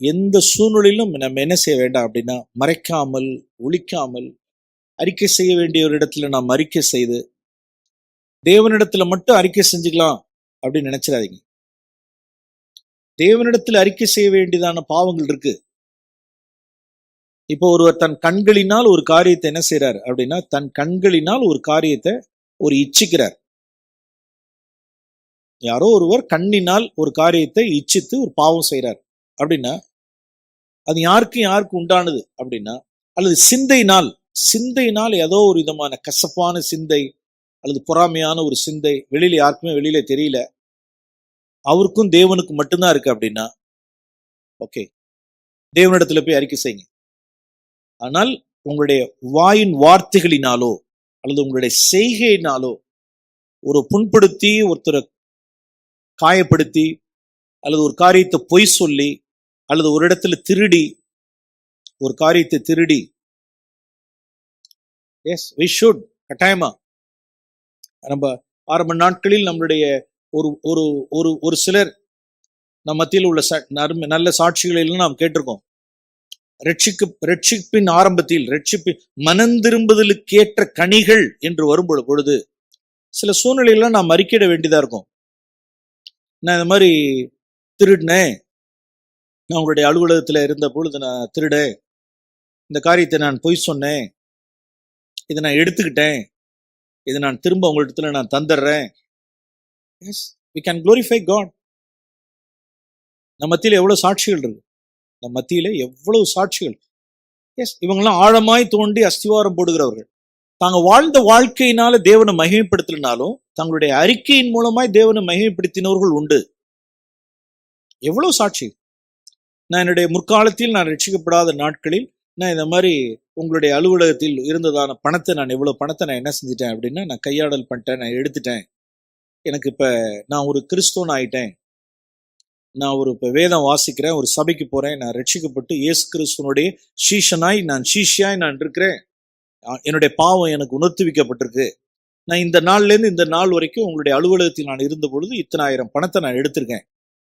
எந்த சூழ்நிலையிலும் நம்ம என்ன செய்ய வேண்டாம் அப்படின்னா மறைக்காமல் ஒழிக்காமல் அறிக்கை செய்ய வேண்டிய ஒரு இடத்துல நாம் அறிக்கை செய்து தேவனிடத்துல மட்டும் அறிக்கை செஞ்சுக்கலாம் அப்படின்னு நினைச்சிடாதீங்க. தேவனிடத்தில் அறிக்கை செய்ய வேண்டியதான பாவங்கள் இருக்கு. இப்போ ஒருவர் தன் கண்களினால் ஒரு காரியத்தை என்ன செய்யறார் அப்படின்னா தன் கண்களினால் ஒரு காரியத்தை ஒரு இச்சிக்கிறார். யாரோ ஒருவர் கண்ணினால் ஒரு காரியத்தை இச்சித்து ஒரு பாவம் செய்கிறார் அப்படின்னா அது யாருக்கும் யாருக்கு உண்டானது அப்படின்னா அல்லது சிந்தையினால் சிந்தையினால் ஏதோ ஒரு விதமான கசப்பான சிந்தை அல்லது பொறாமையான ஒரு சிந்தை வெளியில யாருக்குமே வெளியில தெரியல. அவருக்கும் தேவனுக்கு மட்டும்தான் இருக்கு அப்படின்னா ஓகே தேவனிடத்துல போய் அறிக்கை செய்யுங்க. ஆனால் உங்களுடைய வாயின் வார்த்தைகளினாலோ அல்லது உங்களுடைய செய்கையினாலோ ஒரு புண்படுத்தி ஒருத்தரை காயப்படுத்தி அல்லது ஒரு காரியத்தை பொய் சொல்லி அல்லது ஒரு இடத்துல திருடி ஒரு காரியத்தை திருடி எஸ் வி ஷுட் கட்டாயமா. நம்ம ஆரம்ப நாட்களில் நம்மளுடைய ஒரு ஒரு ஒரு ஒரு சிலர் நம் மத்தியில் உள்ள ச- நல்ல சாட்சிகளை எல்லாம் நாம் கேட்டிருக்கோம். ரட்சிக்கு ரட்சிப்பின் ஆரம்பத்தில் ரட்சிப்பு மனந்திரும்புதலுக்கேற்ற கனிகள் என்று வரும் பொழுது சில சூழ்நிலையெல்லாம் நாம் அறிக்கையிட வேண்டியதா இருக்கும். நான் இந்த மாதிரி திருடினேன் நான் உங்களுடைய அலுவலகத்தில் இருந்த பொழுது நான் திருடேன் இந்த காரியத்தை நான் பொய் சொன்னேன். இதை நான் எடுத்துக்கிட்டேன். இதை நான் திரும்ப உங்களிடத்துல நான் தந்துடுறேன். Yes we can glorify God நம்ம மத்தியில எவ்வளவு சாட்சிகள் இருக்கு. நம்ம மத்தியில எவ்வளவு சாட்சிகள். எஸ் இவங்கெல்லாம் ஆழமாய் தோண்டி அஸ்திவாரம் போடுகிறவர்கள். தாங்க வாழ்ந்த வாழ்க்கையினால தேவனை மகிமைப்படுத்தலினாலும் தங்களுடைய அறிக்கையின் மூலமாய் தேவனை மகிமைப்படுத்தினவர்கள் உண்டு. எவ்வளவு சாட்சி. நான் என்னுடைய முற்காலத்தில் நான் ரட்சிக்கப்படாத நாட்களில் நான் இந்த மாதிரி உங்களுடைய அலுவலகத்தில் இருந்ததான பணத்தை நான் இவ்வளோ பணத்தை நான் என்ன செஞ்சிட்டேன் அப்படின்னா நான் கையாடல் பண்ணிட்டேன் நான் எடுத்துட்டேன். எனக்கு இப்ப நான் ஒரு கிறிஸ்தவன் ஆயிட்டேன். நான் ஒரு இப்ப வேதம் வாசிக்கிறேன் ஒரு சபைக்கு போறேன் நான் ரட்சிக்கப்பட்டு இயேசு கிறிஸ்துவனுடைய சீஷனாய் நான் சீஷியாய் நான் இருக்கிறேன். என்னுடைய பாவம் எனக்கு உணர்த்துவிக்கப்பட்டிருக்கு நான் இந்த நாள்லேருந்து இந்த நாள் வரைக்கும் உங்களுடைய அலுவலகத்தில் நான் இருந்த பொழுது இத்தனாயிரம் பணத்தை நான் எடுத்திருக்கேன்.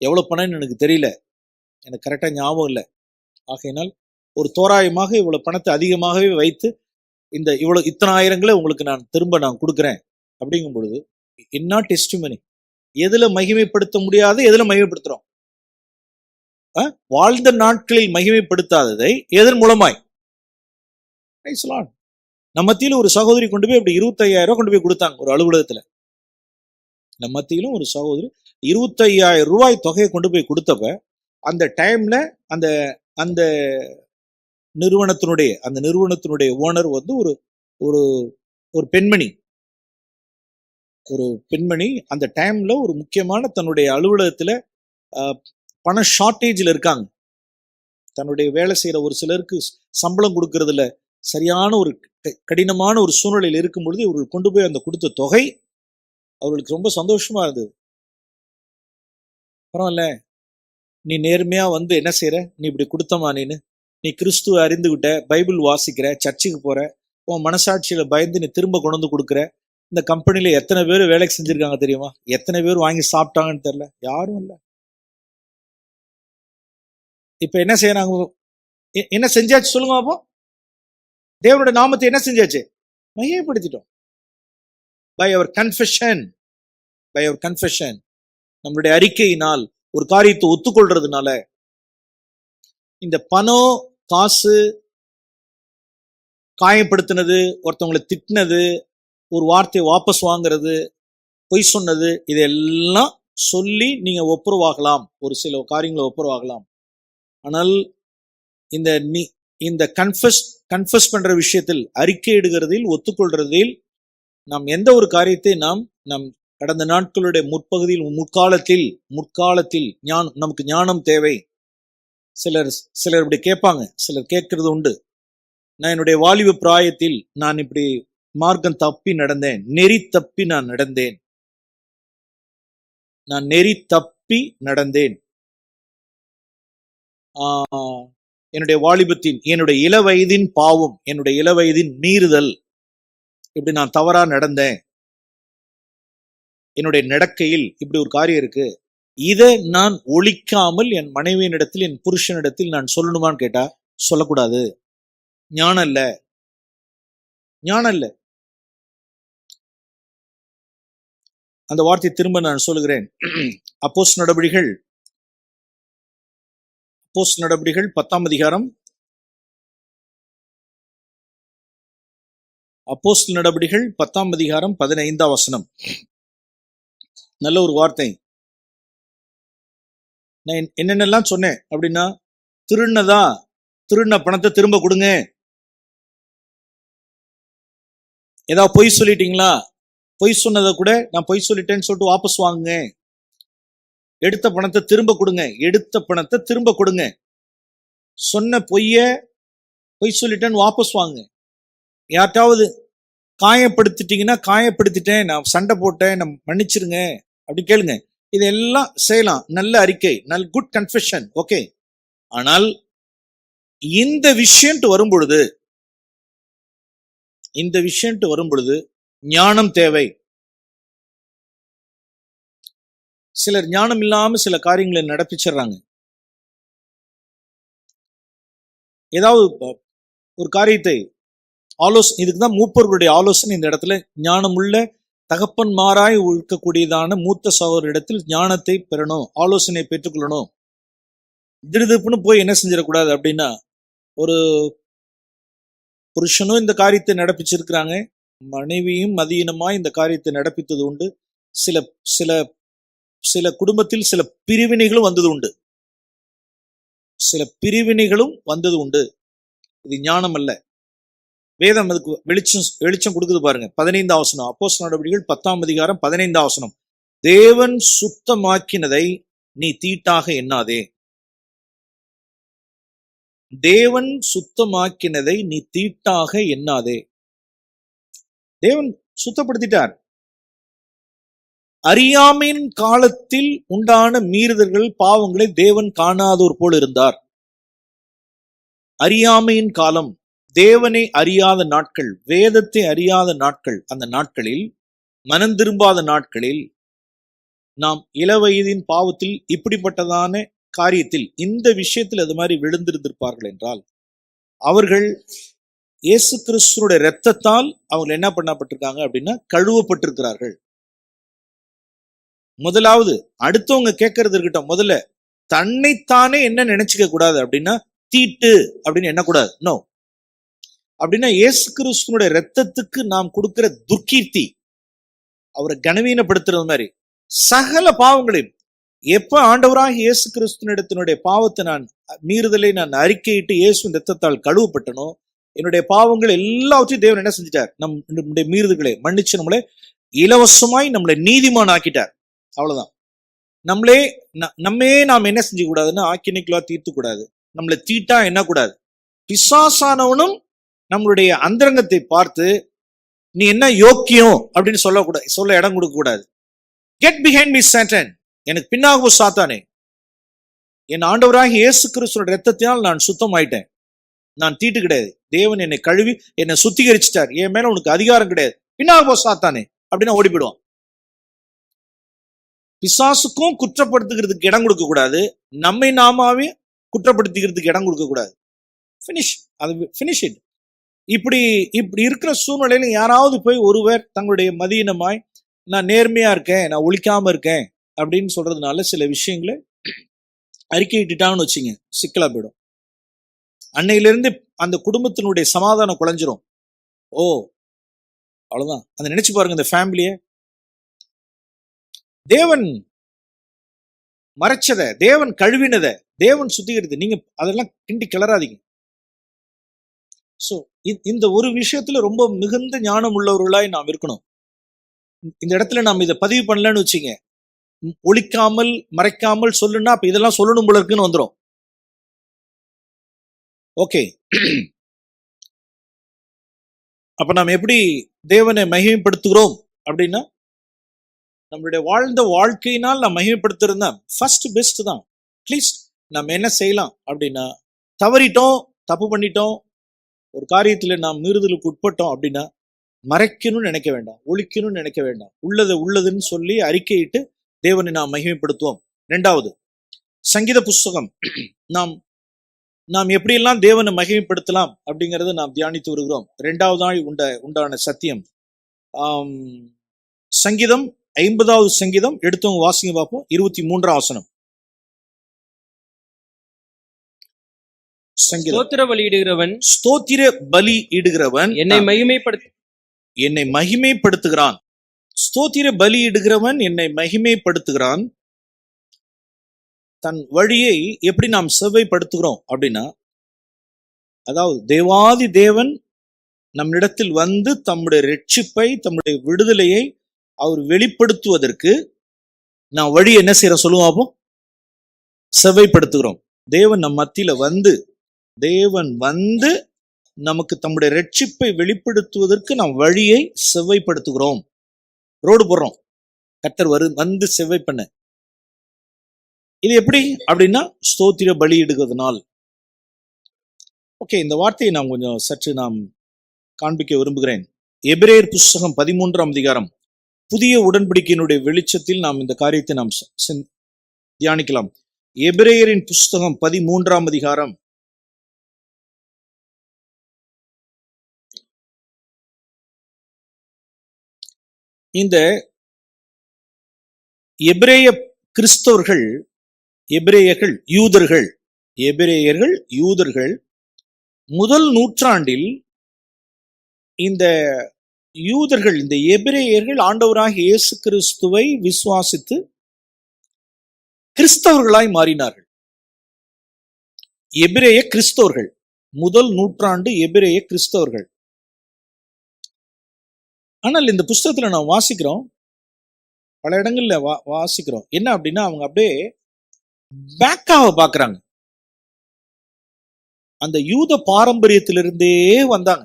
எவ்வளவு பணம்னு எனக்கு தெரியல. எனக்கு கரெக்டா ஞாபகம் இல்லை. ஆகையினால் ஒரு தோராயமாக இவ்வளவு பணத்தை அதிகமாகவே வைத்து இந்த இவ்வளவு இத்தனை ஆயிரங்களை உங்களுக்கு நான் திரும்ப நான் கொடுக்குறேன். அப்படிங்கும் பொழுது என்ன டெஸ்டிமனி எதுல மகிமைப்படுத்த முடியாது எதுல மகிமைப்படுத்துறோம்? வாழ்ந்த நாட்களில் மகிமைப்படுத்தாததை எதன் மூலமாய்? நம்ம மத்தியில் ஒரு சகோதரி கொண்டு போய் அப்படி இருபத்தையாயிரம் ரூபாய் கொண்டு போய் கொடுத்தாங்க ஒரு அலுவலகத்துல. நம்ம மத்தியிலும் ஒரு சகோதரி இருபத்தையாயிரம் ரூபாய் தொகையை கொண்டு போய் கொடுத்தப்ப அந்த டைம்ல அந்த அந்த நிறுவனத்தினுடைய அந்த நிறுவனத்தினுடைய ஓனர் வந்து ஒரு ஒரு ஒரு பெண்மணி. ஒரு பெண்மணி அந்த டைம்ல ஒரு முக்கியமான தன்னுடைய அலுவலகத்துல ஆஹ், பண ஷார்ட்டேஜ்ல இருக்காங்க. தன்னுடைய வேலை செய்யற ஒரு சிலருக்கு சம்பளம் கொடுக்கறதுல சரியான ஒரு கடினமான ஒரு சூழ்நிலையில் இருக்கும் பொழுது இவர்கள் கொண்டு போய் அந்த கொடுத்த தொகை அவர்களுக்கு ரொம்ப சந்தோஷமா இருந்தது. பரவாயில்ல. நீ நேர்மையா வந்து என்ன செய்யற நீ இப்படி கொடுத்தமா நீனு? நீ கிறிஸ்துவ அறிந்துகிட்ட பைபிள் வாசிக்கிற சர்ச்சுக்கு போற உன் மனசாட்சியில பயந்து நீ திரும்ப கொண்டு வந்து கொடுக்குற இந்த கம்பெனில எத்தனை பேர் வேலைக்கு செஞ்சிருக்காங்க தெரியுமா? எத்தனை பேர் வாங்கி சாப்பிட்டாங்கன்னு தெரியல. யாரும் இல்லை. இப்ப என்ன செய்யறாங்க என்ன செஞ்சாச்சு சொல்லுங்க அப்போ தேவனோட நாமத்தை என்ன செஞ்சாச்சு? மையப்படுத்திட்டோம். By our confession by our confession நம்மளுடைய அறிக்கையினால் ஒரு காரியத்தை ஒத்துக்கொள்றதுனால இந்த பணம் காசு காயப்படுத்தினது ஒருத்தவங்களை திட்டினது ஒரு வார்த்தையை வாபஸ் வாங்குறது பொய் சொன்னது இதெல்லாம் சொல்லி நீங்க ஒப்புரவாகலாம். ஒரு சில காரியங்களை ஒப்புரவாகலாம். ஆனால் இந்த நீ இந்த கன்ஃபஸ் கன்ஃபஸ் பண்ற விஷயத்தில் அறிக்கையிடுகிறதில் ஒத்துக்கொள்றதில் நாம் எந்த ஒரு காரியத்தை நாம் நம் கடந்த நாட்களுடைய முற்பகுதியில் முற்காலத்தில் முற்காலத்தில் ஞானம் நமக்கு ஞானம் தேவை. சிலர் சிலர் இப்படி கேட்பாங்க சிலர் கேட்கறது உண்டு. நான் என்னுடைய வாலிப பிராயத்தில் நான் இப்படி மார்க்கம் தப்பி நடந்தேன் நெறி தப்பி நான் நடந்தேன். நான் நெறி தப்பி நடந்தேன். ஆஹ், என்னுடைய வாலிபத்தின் என்னுடைய இளவயதின் பாவம் என்னுடைய இளவயதின் மீறுதல். இப்படி நான் தவறா நடந்தேன். என்னுடைய நடக்கையில் இப்படி ஒரு காரியம் இருக்கு. இதை நான் ஒழிக்காமல் என் மனைவியினிடத்தில் என் புருஷனிடத்தில் நான் சொல்லணுமான்னு கேட்டா சொல்லக்கூடாது. ஞானம் இல்ல. ஞானம் இல்ல. அந்த வார்த்தை திரும்ப நான் சொல்லுகிறேன். அப்போஸ் நடவடிகள் அப்போஸ் நடவடிகள் பத்தாம் அதிகாரம். அப்போஸ் நடவடிகள் பத்தாம் அதிகாரம் பதினைந்தாம் வசனம். நல்ல ஒரு வார்த்தை. நான் என்னென்னலாம் சொன்னேன் அப்படின்னா திருநதா திருண்ண பணத்தை திரும்ப கொடுங்க. ஏதாவது பொய் சொல்லிட்டீங்களா? பொய் சொன்னதை கூட நான் பொய் சொல்லிட்டேன்னு சொல்லிட்டு வாபஸ் வாங்குங்க. எடுத்த பணத்தை திரும்ப கொடுங்க. எடுத்த பணத்தை திரும்ப கொடுங்க. சொன்ன பொய்ய பொய் சொல்லிட்டேன்னு வாபஸ் வாங்க யார்ட்டாவது காயப்படுத்திட்டீங்கன்னா காயப்படுத்திட்டேன். நான் சண்டை போட்டேன். நான் மன்னிச்சிருங்க. அப்படி கேளுங்க. இதெல்லாம் செய்யலாம். நல்ல அறிக்கை நல் குட் கன்ஃபெஷன் ஓகே ஆனால் இந்த விஷயம்ட்டு வரும் பொழுது இந்த விஷயம்ட்டு வரும் பொழுது ஞானம் தேவை. சிலர் ஞானம் இல்லாம சில காரியங்களை நடப்பிச்சிடுறாங்க ஏதாவது ஒரு காரியத்தை ஆலோசனை இதுக்கு தான் மூப்பர்களுடைய ஆலோசனை இந்த இடத்துல ஞானம் உள்ள தகப்பன்மாராய் இருக்கக்கூடியதான மூத்த சகோதரிடத்தில் ஞானத்தை பெறணும் ஆலோசனை பெற்றுக்கொள்ளணும். திடுதிப்புன்னு போய் என்ன செஞ்சிடக்கூடாது அப்படின்னா ஒரு புருஷனும் இந்த காரியத்தை நடப்பிச்சிருக்கிறாங்க மனைவியும் மதியினமாய் இந்த காரியத்தை நடப்பித்தது உண்டு. சில சில சில குடும்பத்தில் சில பிரிவினைகளும் வந்தது உண்டு. சில பிரிவினைகளும் வந்தது உண்டு. இது ஞானம் அல்ல. வேதம் அதுக்கு வெளிச்சம் வெளிச்சம் கொடுக்குது பாருங்க. பதினைந்தாம் வசனம். அப்போஸ் நடவடிக்கைகள் பத்தாம் அதிகாரம் பதினைந்தாம் வசனம். தேவன் சுத்தமாக்கினதை நீ தீட்டாக எண்ணாதே. தேவன் சுத்தமாக்கினதை நீ தீட்டாக எண்ணாதே. தேவன் சுத்தப்படுத்திட்டார். அறியாமையின் காலத்தில் உண்டான மீறுதல்கள் பாவங்களை தேவன் காணாதோர் போல் இருந்தார். அறியாமையின் காலம். தேவனை அறியாத நாட்கள் வேதத்தை அறியாத நாட்கள் அந்த நாட்களில் மனம் திரும்பாத நாட்களில் நாம் இளவயதின் பாவத்தில் இப்படிப்பட்டதான காரியத்தில் இந்த விஷயத்தில் அது மாதிரி விழுந்திருந்திருப்பார்கள் என்றால் அவர்கள் இயேசு கிறிஸ்துனுடைய இரத்தத்தால் அவங்க என்ன பண்ணப்பட்டிருக்காங்க அப்படின்னா கழுவப்பட்டிருக்கிறார்கள். முதலாவது அடுத்தவங்க கேட்கறது இருக்கட்டும். முதல்ல தன்னைத்தானே என்ன நினைச்சுக்க கூடாது அப்படின்னா தீட்டு அப்படின்னு எண்ணக்கூடாது. நோ அப்படின்னா இயேசு கிறிஸ்துனுடைய ரத்தத்துக்கு நாம் கொடுக்கிற துர்கீர்த்தி அவரை கனவீனப்படுத்துறது மாதிரி. சகல பாவங்களையும். எப்ப ஆண்டவராக இயேசு கிறிஸ்துவனிடத்தினுடைய பாவத்தை நான் மீறுதலை நான் அறிக்கையிட்டு இயேசு ரத்தத்தால் கழுவப்பட்டனோ என்னுடைய பாவங்கள் எல்லாவற்றையும் தேவன் என்ன செஞ்சிட்டார்? நம் நம்முடைய மீறுதல்களை மன்னிச்சு நம்மளை இலவசமாய் நம்மளை நீதிமான் ஆக்கிட்டார் அவ்வளவுதான். நம்மளே நம்மே நாம் என்ன செஞ்ச கூடாதுன்னா ஆக்கினைக்குள்ளா தீர்த்து கூடாது நம்மளை தீட்டா என்ன கூடாது பிசாசானவனும் நம்மளுடைய அந்தரங்கத்தை பார்த்து நீ என்ன யோக்கியம்? அப்படின்னு சொல்லக்கூடாது சொல்ல இடம் கொடுக்க கூடாது. கெட் பிஹைண்ட் மீ சேட்டன் எனக்கு பின்னாக சாத்தானே. என் ஆண்டவராக இயேசு கிறிஸ்துவோட ரத்தத்தினால் நான் சுத்தம் ஆயிட்டேன் நான் தீட்டு கிடையாது. தேவன் என்னை கழுவி என்னை சுத்திகரிச்சிட்டார். என் மேல உனக்கு அதிகாரம் கிடையாது. பின்னாக போ சாத்தானே. அப்படின்னு ஓடி போயிடுவான் பிசாசுக்கும் குற்றப்படுத்துகிறதுக்கு இடம் கொடுக்க கூடாது. நம்மை நாமாவே குற்றப்படுத்திக்கிறதுக்கு இடம் கொடுக்க கூடாது. ஃபினிஷ் அது ஃபினிஷ் இட் இப்படி இப்படி இருக்கிற சூழ்நிலையில யாராவது போய் ஒருவர் தங்களுடைய மதியினமாய் நான் நேர்மையா இருக்கேன் நான் ஒழிக்காம இருக்கேன் அப்படின்னு சொல்றதுனால சில விஷயங்களை அறிக்கையிட்டுட்டான்னு வச்சுங்க சிக்கலா போயிடும். அன்னையிலிருந்து அந்த குடும்பத்தினுடைய சமாதானம் குலைஞ்சிரும். ஓ அவ்வளவுதான். அந்த நினைச்சு பாருங்க இந்த ஃபேமிலிய. தேவன் மறைச்சத தேவன் கழுவினத தேவன் சுத்திக்கிறது நீங்க அதெல்லாம் கிண்டி கிளறாதீங்க. ஸோ இந்த ஒரு விஷயத்துல ரொம்ப மிகுந்த ஞானம் உள்ளவர்களாய் நாம் இருக்கணும். இந்த இடத்துல நாம் இதை பதிவு பண்ணலன்னு வச்சுங்க ஒழிக்காமல் மறைக்காமல் சொல்லுன்னா அப்ப இதெல்லாம் சொல்லணும் போல இருக்குன்னு வந்துடும் ஓகே. அப்ப நாம் எப்படி தேவனை மகிமைப்படுத்துகிறோம் அப்படின்னா நம்மளுடைய வாழ்ந்த வாழ்க்கையினால் நாம் மகிமைப்படுத்திருந்தேன் ஃபர்ஸ்ட் பெஸ்ட் தான். அட்லீஸ்ட் நம்ம என்ன செய்யலாம் அப்படின்னா தவறிட்டோம் தப்பு பண்ணிட்டோம் ஒரு காரியத்துல நாம் மீறுதலுக்கு உட்பட்டோம் அப்படின்னா மறைக்கணும்னு நினைக்க வேண்டாம் ஒழிக்கணும்னு நினைக்க வேண்டாம். உள்ளதை உள்ளதுன்னு சொல்லி அறிக்கையிட்டு தேவனை நாம் மகிமைப்படுத்துவோம். ரெண்டாவது சங்கீத புஸ்தகம். நாம் நாம் எப்படியெல்லாம் தேவனை மகிமைப்படுத்தலாம் அப்படிங்கிறத நாம் தியானித்து வருகிறோம். ரெண்டாவதாய் உண்ட உண்டான சத்தியம். சங்கீதம் ஐம்பதாவது சங்கீதம் எடுத்தவங்க வாசிங்க பார்ப்போம். இருபத்தி மூன்றாம் ஆசனம் ஸ்தோத்திர பலியிடுகிறவன் ஸ்தோத்திர பலி இடுகிறவன் என்னை மகிமைப்படுத்த என்னை மகிமைப்படுத்துகிறான். ஸ்தோத்திர பலி இடுகிறவன் என்னை மகிமைப்படுத்துகிறான். தன் வழியை எப்படி நாம் செவ்வைப்படுத்துகிறோம் அப்படின்னா அதாவது தேவாதி தேவன் நம்மிடத்தில் வந்து தம்முடைய ரட்சிப்பை தம்முடைய விடுதலையை அவர் வெளிப்படுத்துவதற்கு நான் வழி என்ன செய்யற சொல்லுவோம் அப்போ? செவ்வைப்படுத்துகிறோம். தேவன் நம் மத்தியில வந்து தேவன் வந்து நமக்கு தம்முடைய ரட்சிப்பை வெளிப்படுத்துவதற்கு நாம் வழியை செவ்வைப்படுத்துகிறோம். ரோடு போடுறோம். கத்தர் வரு வந்து செவ்வை பண்ண. இது எப்படி? அப்படின்னா ஸ்தோத்திர பலியிடுகிறதுனால் ஓகே இந்த வார்த்தையை நாம் கொஞ்சம் சற்று நாம் காண்பிக்க விரும்புகிறேன். எபிரேயர் புஸ்தகம் பதிமூன்றாம் அதிகாரம். புதிய உடன்படிக்கையினுடைய வெளிச்சத்தில் நாம் இந்த காரியத்தை நாம் தியானிக்கலாம். எபிரேயரின் புஸ்தகம் பதிமூன்றாம் அதிகாரம். இந்த எபிரேய கிறிஸ்தவர்கள் எபிரேயர்கள் யூதர்கள் எபிரேயர்கள் யூதர்கள் முதல் நூற்றாண்டில் இந்த யூதர்கள் இந்த எபிரேயர்கள் ஆண்டவராக இயேசு கிறிஸ்துவை விசுவாசித்து கிறிஸ்தவர்களாய் மாறினார்கள். எபிரேய கிறிஸ்தவர்கள் முதல் நூற்றாண்டு எபிரேய கிறிஸ்தவர்கள். ஆனால் இந்த புஸ்தகத்துல நான் வாசிக்கிறோம். பல இடங்கள்ல வா வாசிக்கிறோம். என்ன அப்படின்னா அவங்க அப்படியே பேக்காக பாக்குறாங்க அந்த யூத பாரம்பரியத்திலிருந்தே வந்தாங்க.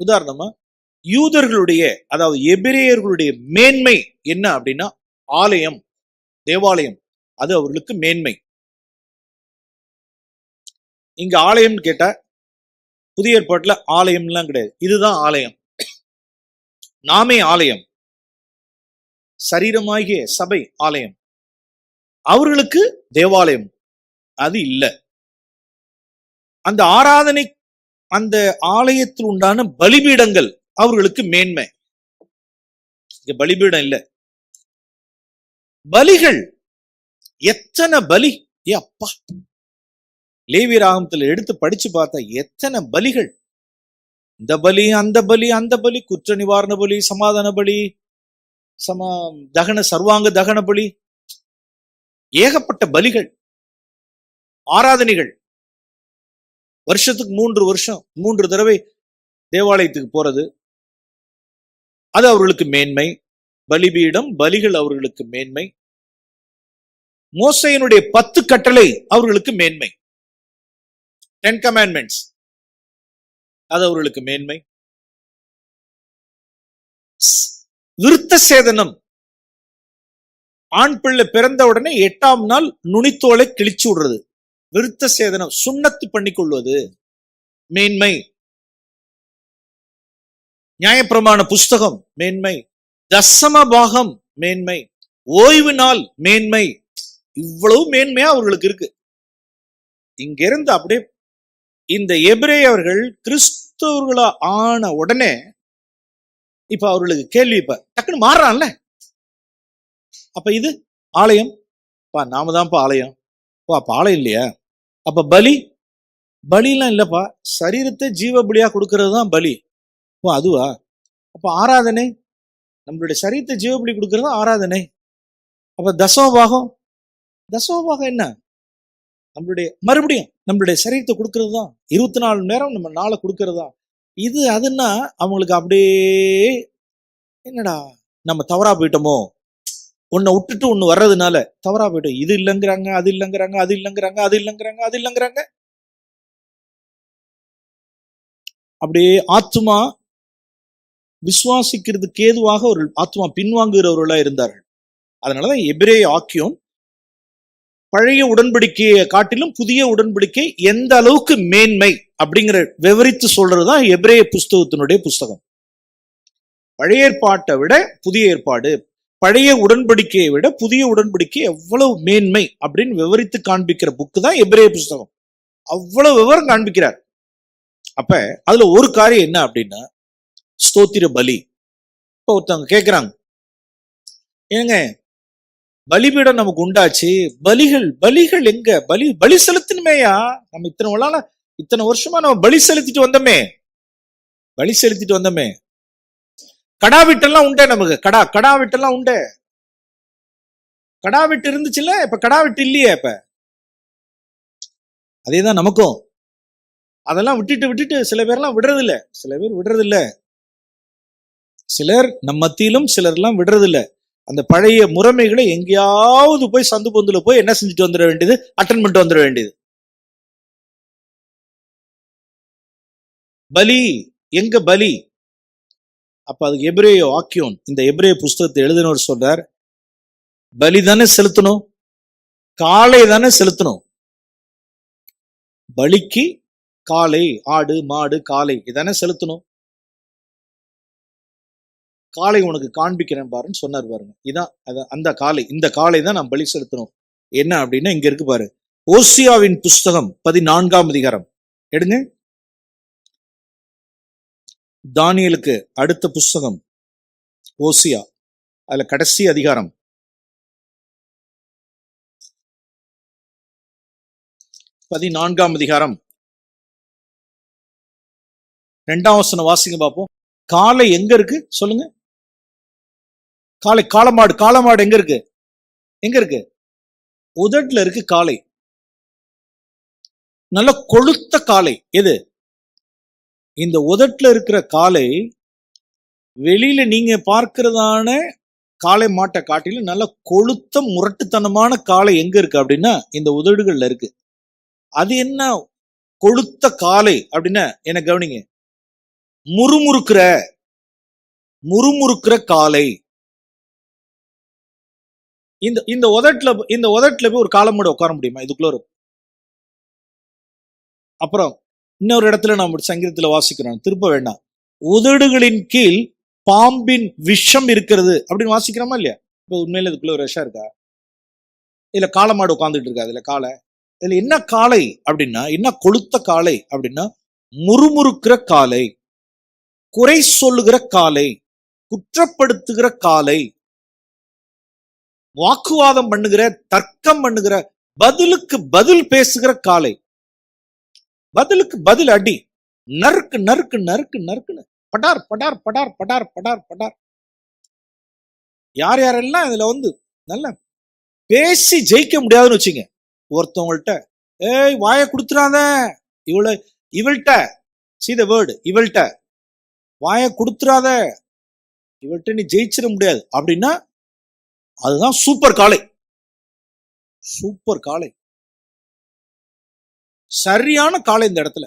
உதாரணமா யூதர்களுடைய அதாவது எபிரேயர்களுடைய மேன்மை என்ன அப்படின்னா ஆலயம் தேவாலயம். அது அவர்களுக்கு மேன்மை. இங்க ஆலயம்னு கேட்டா புதிய ஏற்பாட்டுல ஆலயம்லாம் கிடையாது. இதுதான் ஆலயம். நாமே ஆலயம். சரீரமாகிய சபை ஆலயம். அவர்களுக்கு தேவாலயம். அது இல்ல. அந்த ஆராதனை அந்த ஆலயத்தில் உண்டான பலிபீடங்கள் அவர்களுக்கு மேன்மை. இங்க பலிபீடம் இல்ல. பலிகள் எத்தனை பலி? ஏ அப்பா. லேவி ராகத்தில் எடுத்து படிச்சு பார்த்தா எத்தனை பலிகள்? இந்த பலி அந்த பலி அந்த பலி குற்ற நிவாரண பலி சமாதான பலி சம தகன சர்வாங்க தகன பலி. ஏகப்பட்ட பலிகள் ஆராதனைகள். வருஷத்துக்கு மூன்று வருஷம் மூன்று தடவை தேவாலயத்துக்கு போறது. அது அவர்களுக்கு மேன்மை. பலிபீடம் பலிகள் அவர்களுக்கு மேன்மை. மோசையனுடைய பத்து கட்டளை அவர்களுக்கு மேன்மை. டென் கமாண்ட்மெண்ட்ஸ் அது அவர்களுக்கு மேன்மை விருத்த சேதனம். ஆண் பிள்ளை பிறந்த உடனே எட்டாம் நாள் நுனித்தோலை கிழிச்சு விடுறது. விருத்த சேதனம் சுண்ணத்து பண்ணிக்கொள்வது மேன்மை. நியாயப்பிரமாண புஸ்தகம் மேன்மை. தசம பாகம் மேன்மை. ஓய்வு நாள் மேன்மை. இவ்வளவு மேன்மையா அவர்களுக்கு இருக்கு. இங்க இருந்து அப்படியே இந்த எபிரேயர்கள் கிறிஸ்தவர்களா ஆன உடனே இப்ப அவர்களுக்கு கேள்வி இப்ப டக்குன்னு மாறுறான்ல. அப்ப இது ஆலயம். பா நாம தான்ப்பா ஆலயம். ஓ அப்ப ஆலயம் இல்லையா? அப்ப பலி. பலிலாம் இல்லப்பா. சரீரத்தை ஜீவ பலியா கொடுக்கறது தான் பலி. ஓ அதுவா? அப்ப ஆராதனை. நம்மளுடைய சரீரத்தை ஜீவ பலி கொடுக்கறது ஆராதனை. அப்ப தசமபாகம். தசமபாகம் என்ன? நம்மளுடைய மறுபடியும் நம்மளுடைய சரீரத்தை கொடுக்கறது தான் இருபத்தி நாலு மணி நேரம் நம்ம நாளை கொடுக்கறது தான் இது அதுன்னா அவங்களுக்கு அப்படியே என்னடா நம்ம தவறா போயிட்டோமோ? ஒன்னை விட்டுட்டு ஒண்ணு வர்றதுனால தவறா போயிட்டோம். இது இல்லைங்கிறாங்க அது இல்லைங்கிறாங்க அது இல்லைங்கிறாங்க அது இல்லைங்கிறாங்க அது இல்லைங்கிறாங்க. அப்படியே ஆத்மா விசுவாசிக்கிறதுக்கு ஏதுவாக ஒரு ஆத்மா பின்வாங்குகிறவர்களா இருந்தார்கள். அதனாலதான் எபிரே ஆக்கியம் பழைய உடன்படிக்கையை காட்டிலும் புதிய உடன்படிக்கை எந்த அளவுக்கு மேன்மை அப்படிங்கிற விவரித்து சொல்றதுதான் எபிரேய புஸ்தகத்தினுடைய புஸ்தகம். பழைய ஏற்பாட்டை விட புதிய ஏற்பாடு பழைய உடன்படிக்கையை விட புதிய உடன்படிக்கை எவ்வளவு மேன்மை அப்படின்னு விவரித்து காண்பிக்கிற புக்கு தான் எபிரேய புஸ்தகம். அவ்வளவு விவரம் காண்பிக்கிறார். அப்ப அதுல ஒரு காரியம் என்ன அப்படின்னா ஸ்தோத்திர பலி. இப்போ ஒருத்தவங்க கேட்குறாங்க ஏங்க பலிபீடம் நமக்கு உண்டாச்சு. பலிகள் பலிகள் எங்க? பலி பலி செலுத்தணுமேயா நம்ம இத்தனை நாளா இத்தனை வருஷமா நம்ம பலி செலுத்திட்டு வந்தோமே. பலி செலுத்திட்டு வந்தோமே. கடா விட்டெல்லாம் உண்டே நமக்கு. கடா கடா விட்டெல்லாம் உண்டே. கடா விட்டு இருந்துச்சுல்ல? இப்ப கடா விட்டு இல்லையே இப்ப. அதேதான் நமக்கும். அதெல்லாம் விட்டுட்டு விட்டுட்டு சில பேர்லாம் விடுறது இல்ல சில பேர் விடுறது இல்ல சிலர் நம் மத்தியிலும் சிலர்லாம் விடுறது இல்லை அந்த பழைய முறைமைகளை எங்கேயாவது போய் சந்து பொந்துல போய் என்ன செஞ்சுட்டு வந்துட வேண்டியது? அட்டன் பண்ணிட்டு வந்துட வேண்டியது. பலி. எங்க பலி? அப்ப அதுக்கு எப்ரேயோ ஆக்கியோன் இந்த எப்ரே புஸ்தகத்தை எழுதினவர் சொல்றார். பலி தானே செலுத்தணும். காளை தானே செலுத்தணும். பலிக்கு காளை ஆடு மாடு காளை இதானே செலுத்தணும். காளை உனக்கு காண்பிக்கிறேன் பாருன்னு சொன்னார் பாருங்க. இதான் அத- அந்த காளை இந்த காளை தான் நான் பலி செலுத்தணும் என்ன அப்படின்னா இங்க இருக்கு பாரு. ஓசியாவின் புஸ்தகம் பதினான்காம் அதிகாரம். எடுங்க. தானியலுக்கு அடுத்த புஸ்தகம் ஓசியா. அதுல கடைசி அதிகாரம். பதினான்காம் அதிகாரம். ரெண்டாம் வசனம் வாசிங்க பார்ப்போம் காளை எங்க இருக்கு? சொல்லுங்க. காளை காளமாடு காளமாடு எங்க இருக்கு? எங்க இருக்கு? உதட்டுல இருக்கு காளை. நல்ல கொளுத்த காளை. எது? இந்த உதட்டுல இருக்கிற காளை வெளியில நீங்க பார்க்கிறதான காளை மாட்டை காட்டிலும் நல்ல கொளுத்த முரட்டுத்தனமான காளை எங்க இருக்கு அப்படின்னா இந்த உதடுகள்ல இருக்கு. அது என்ன கொளுத்த காளை அப்படின்னா என்ன கவனிங்க? முறுமுறுக்கிற முறுமுறுக்கிற காளை. இந்த இந்த உதட்டுல இந்த உதட்டுல போய் ஒரு காலமாடு உட்கார முடியுமா? இதுக்குள்ள ஒரு அப்புறம் இன்னொரு இடத்துல நம்ம சங்கீதத்துல வாசிக்கிறோம் திருப்ப வேண்டாம். உதடுகளின் கீழ் பாம்பின் விஷம் இருக்கிறது அப்படின்னு வாசிக்கிறோமா இல்லையா? இப்போ உண்மையில இதுக்குள்ள ஒரு விஷம் இருக்கா? இல்ல காலமாடு உட்காந்துட்டு இருக்கா? அதுல காளை? இதுல என்ன காளை அப்படின்னா என்ன கொளுத்த காளை அப்படின்னா முறுமுறுக்கிற காளை குறை சொல்லுகிற காளை குற்றப்படுத்துகிற காளை வாக்குவாதம் பண்ணுகிற தர்க்கம் பண்ணுகிற பதிலுக்கு பதில் பேசுகிற காளை பதிலுக்கு பதில் அடி. நறுக்கு நறுக்கு நறுக்கு நறுக்குன்னு படார் படார் படார் படார் படார் படார். யார் யாரெல்லாம் இதுல வந்து நல்ல பேசி ஜெயிக்க முடியாதுன்னு வச்சுங்க. ஒருத்தவங்கள்ட்ட ஏய் வாயை கொடுத்துறாத. இவள இவள்கிட்ட சி த வேர்டு இவள்கிட்ட வாயை கொடுத்துறாத. இவள்கிட்ட நீ ஜெயிச்சிட முடியாது. அப்படின்னா அதுதான் சூப்பர் காளை. சூப்பர் காளை. சரியான காளை இந்த இடத்துல.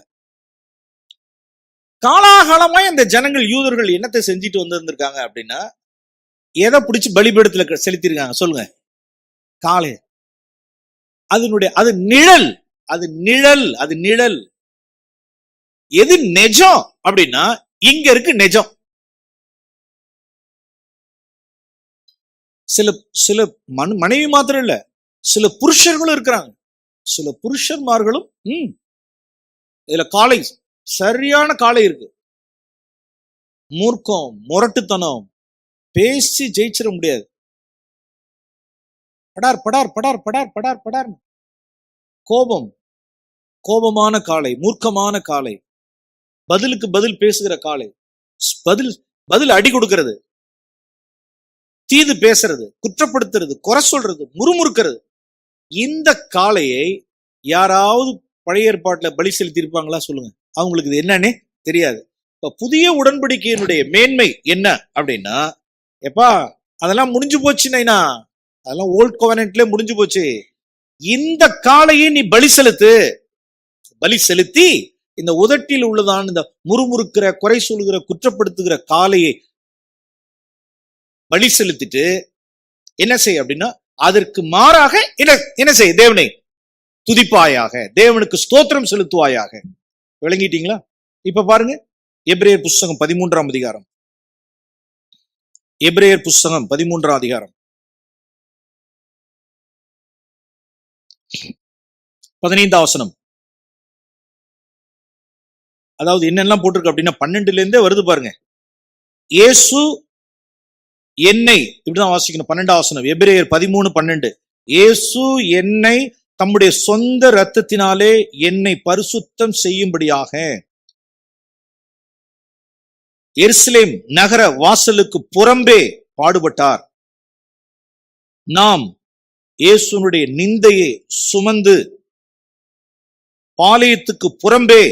காலாகாலமா இந்த ஜனங்கள் யூதர்கள் என்னத்தை செஞ்சுட்டு வந்திருந்திருக்காங்க அப்படின்னா எதை பிடிச்சி பலிபீடத்துல செலுத்திருக்காங்க சொல்லுங்க. காளை. அதனுடைய அது நிழல் அது நிழல் அது நிழல். எது நெஜம் அப்படின்னா இங்க இருக்கு நெஜம். சில சில மன் மனைவி மாத்திரம் இல்ல சில புருஷர்களும் இருக்கிறாங்க. சில புருஷன்மார்களும் ம் இதுல காளை சரியான காளை இருக்கு. மூர்க்கம் முரட்டுத்தனம் பேசி ஜெயிச்சிட முடியாது. படார் படார் படார் படார் படார் படார். கோபம் கோபமான காளை மூர்க்கமான காளை பதிலுக்கு பதில் பேசுகிற காளை பதில் பதில் அடி கொடுக்கிறது. தீது பேசுறது குற்றப்படுத்துறது குறை சொல்றது முறுமுறுக்கிறது. இந்த காளையை யாராவது பழைய ஏற்பாட்டுல பலி செலுத்தி இருப்பாங்களா சொல்லுங்க. அவங்களுக்கு இது என்னன்னே தெரியாது. இப்ப புதிய உடன்படிக்கையினுடைய மேன்மை என்ன அப்படின்னா எப்பா அதெல்லாம் முடிஞ்சு போச்சு நைனா. அதெல்லாம் ஓல்ட் கோவனன்ட்ல முடிஞ்சு போச்சு. இந்த காளையை நீ பலி செலுத்து. பலி செலுத்தி இந்த உதட்டில் உள்ளதான இந்த முறுமுறுக்கிற குறை சொல்லுகிற குற்றப்படுத்துகிற காளையை பலி செலுத்திட்டு என்ன செய் அப்படின்னா அதற்கு மாறாக என்ன என்ன செய்? தேவனை துதிப்பாயாக தேவனுக்கு ஸ்தோத்திரம் செலுத்துவாயாக. விளங்கிட்டீங்களா? இப்ப பாருங்க எப்ரேயர் புஸ்தகம் பதிமூன்றாம் அதிகாரம். எப்ரேயர் புஸ்தகம் பதிமூன்றாம் அதிகாரம். பதினைந்தாம் வசனம் அதாவது என்னெல்லாம் போட்டிருக்கு அப்படின்னா பன்னெண்டுல இருந்தே வருது பாருங்க. இயேசு என்னை இப்படிதான் வாசிக்கணும் பன்னெண்டாம் வசனம் எபிரேயர் பதிமூணு பன்னெண்டு. இயேசு என்னை தம்முடைய சொந்த ரத்தத்தினாலே என்னை பரிசுத்தம் செய்யும்படியாக எருசலேம் நகர வாசலுக்கு புறம்பே பாடுபட்டார். நாம் இயேசுனுடைய நிந்தையை சுமந்து பாளையத்துக்கு புறம்பே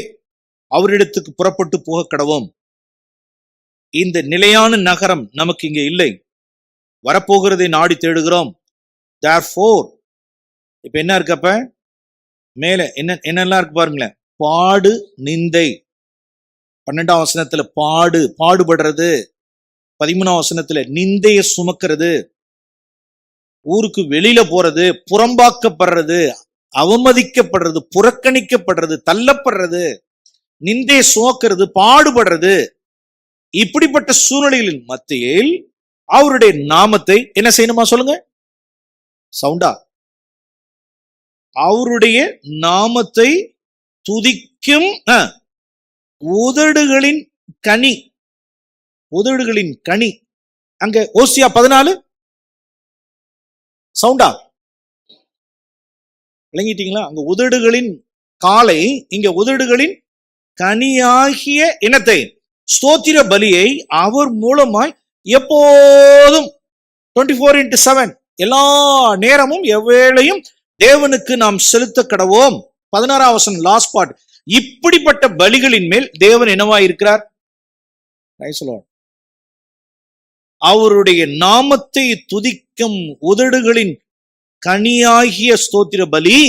அவரிடத்துக்கு புறப்பட்டு போக கடவோம் இந்த நிலையான நகரம் நமக்கு இங்கே இல்லை. வரப்போகிறதை நாடி தேடுகிறோம். தேர் ஃபோர் இப்போ என்ன இருக்கப்ப மேலே என்ன என்னெல்லாம் இருக்கு பாருங்களேன். பாடு நிந்தை. பன்னெண்டாம் வசனத்துல பாடு பாடுபடுறது. பதிமூணாம் வசனத்துல நிந்தைய சுமக்கிறது. ஊருக்கு வெளியில போறது புறம்பாக்கப்படுறது அவமதிக்கப்படுறது புறக்கணிக்கப்படுறது தள்ளப்படுறது நிந்தையை சுமக்கிறது பாடுபடுறது. இப்படிப்பட்ட சூழ்நிலைகளின் மத்தியில் அவருடைய நாமத்தை என்ன செய்யணுமா சொல்லுங்க? சவுண்டா அவருடைய நாமத்தை துதிக்கும் உதடுகளின் கனி உதடுகளின் கனி. அங்க ஓசியா பதினாலு. சவுண்டா விளங்கிட்டீங்களா? அங்க உதடுகளின் காலை இங்க உதடுகளின் கனியாகிய இனத்தை ஸ்தோத்திர பலியை அவர் மூலமாய் எப்போதும் டுவெண்ட்டி ஃபோர் இன்ட்டு செவன் எல்லா நேரமும் எவ்வேளையும் தேவனுக்கு நாம் செலுத்த கடவோம். பதினாறாம் வசனம் லாஸ்ட் பார்ட் இப்படிப்பட்ட பலிகளின் மேல் தேவன் என்னவா இருக்கிறார்? அவருடைய நாமத்தை துதிக்கும் உதடுகளின் கனியாகிய ஸ்தோத்திர பலி.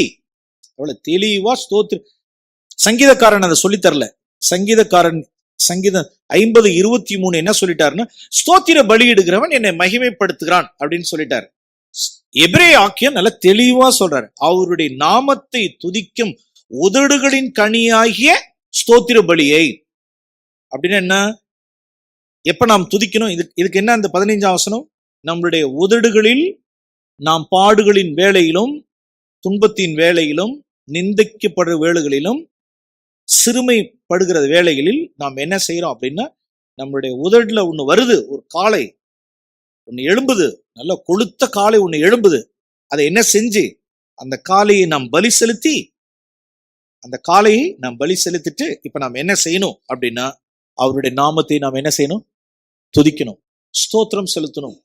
அவ்வளவு தெளிவா ஸ்தோத்திர சங்கீதக்காரன் அதை சொல்லித்தரல சங்கீதக்காரன் சங்கீதம் ஐம்பது இருபத்தி மூணு என்ன சொல்லிட்டாருன்னா ஸ்தோத்திர பலியிடுகிறவன் என்னை மகிமைப்படுத்துகிறான் அப்படின்னு சொல்லிட்டாரு. எபிரே ஆக்கியம் நல்ல தெளிவா சொல்றாரு. அவருடைய நாமத்தை துதிக்கும் உதடுகளின் கனியாகிய ஸ்தோத்திர பலியை. அப்படின்னா என்ன? எப்ப நாம் துதிக்கணும்? இதுக்கு இதுக்கு என்ன அந்த பதினைஞ்சாம் அவசனம் நம்மளுடைய உதடுகளில் நாம் பாடுகளின் வேலையிலும் துன்பத்தின் வேலையிலும் நிந்திக்கப்படுற வேலைகளிலும் சிறுமைப்படுகிற வேளைகளில் நாம் என்ன செய்யறோம் அப்படின்னா நம்மளுடைய உதடுல ஒண்ணு வருது ஒரு காளை. ஒண்ணு எழும்புது நல்ல கொளுத்த காளை ஒண்ணு எழும்புது. அதை என்ன செஞ்சு அந்த காளையை நாம் பலி செலுத்தி அந்த காளையை நாம் பலி செலுத்திட்டு இப்ப நாம் என்ன செய்யணும் அப்படின்னா அவருடைய நாமத்தை நாம் என்ன செய்யணும்? துதிக்கணும். ஸ்தோத்திரம் செலுத்தணும்.